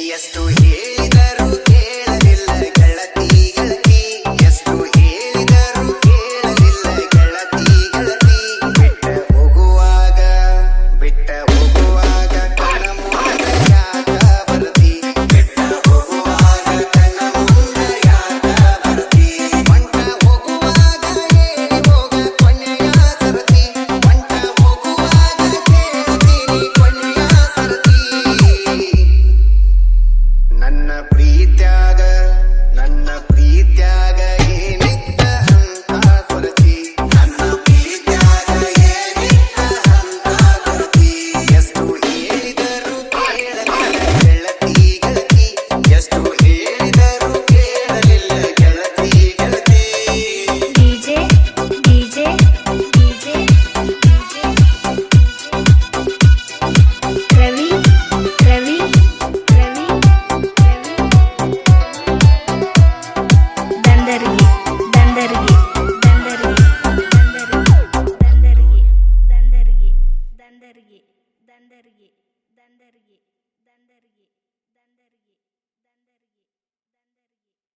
Yes to hear ನನ್ನ ಪ್ರೀತ್ಯ ದಂದರಿಗೆ ದಂದರಿಗೆ ದಂದರಿಗೆ ದಂದರಿಗೆ ದಂದರಿಗೆ.